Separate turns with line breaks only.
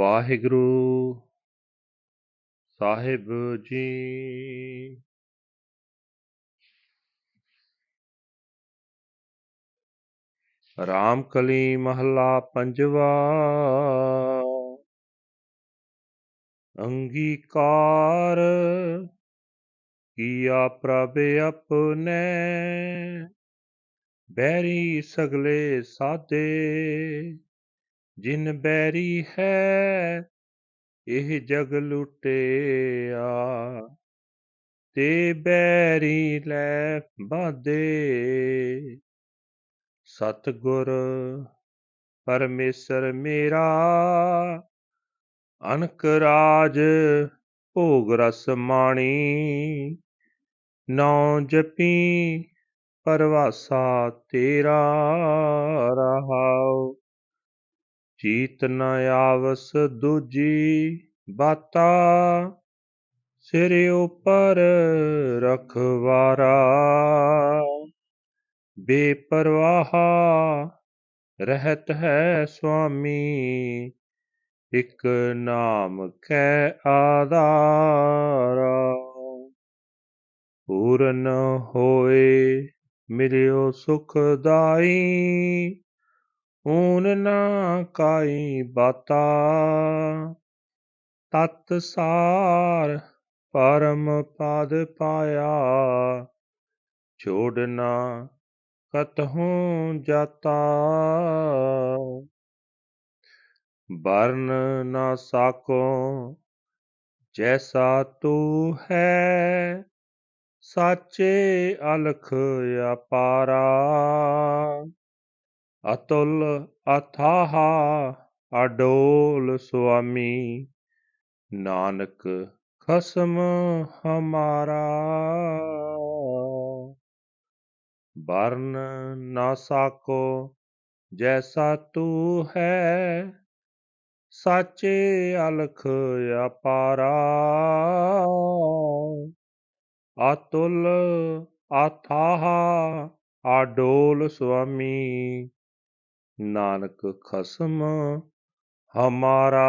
ਵਾਹਿਗੁਰੂ ਸਾਹਿਬ ਜੀ। ਰਾਮ ਕਲੀ ਮਹੱਲਾ ਪੰਜਵਾ। ਅੰਗੀਕਾਰ ਕੀਆ ਪ੍ਰਭ ਆਪਣੇ। ਬੈਰੀ ਸਗਲੇ ਸਾਦੇ। ਜਿਨ ਬੈਰੀ ਹੈ, ਇਹ ਜਗ ਲੁਟਿਆ ਤੇ ਬੈਰੀ ਲੈ ਬਾਦੇ। ਸਤਗੁਰ ਪਰਮੇਸ਼ਰ ਮੇਰਾ, ਅਨਕ ਰਾਜ ਭੋਗ ਰਸ ਮਾਣੀ। ਨੌ ਜਪੀ ਪਰਵਾਸਾ ਤੇਰਾ ਚੀਤ ਨ ਆਵਸ ਦੂਜੀ ਬਾਤਾ, ਸਿਰ ਉਪਰ ਰਖਵਾਰਾ। ਬੇਪਰਵਾਹ ਰਹਿਤ ਹੈ ਸੁਆਮੀ, ਇਕ ਨਾਮ ਕੈ ਆਧਾਰਾ। ਪੂਰਨ ਹੋਏ ਮਿਲਿਓ ਸੁਖਦਾਈ ਊਨ ਨਾ ਕਾਈ ਬਾਤਾ। ਤਤ ਸਾਰ ਪਰਮ ਪਦ ਪਾਇਆ। ਛੋੜਨਾ ਕਤਹੂੰ ਜਾਤਾ। ਵਰਨ ਨਾ ਸਾਕੋ ਜੈਸਾ ਤੂ ਹੈ। ਸਾਚੇ ਅਲਖ ਅਪਾਰਾ। ਅਤੁਲ ਅਥਾਹ ਅਡੋਲ ਸੁਆਮੀ ਨਾਨਕ ਖਸਮ ਹਮਾਰਾ ਬਰਨ ਨਾ ਸਾਕੋ ਜੈਸਾ ਤੂ ਹੈ ਸਾਚੇ ਅਲਖ ਅਪਾਰਾ ਅਤੁਲ ਅਥਾਹ ਆਡੋਲ ਸੁਆਮੀ ਨਾਨਕ ਖਸਮ ਹਮਾਰਾ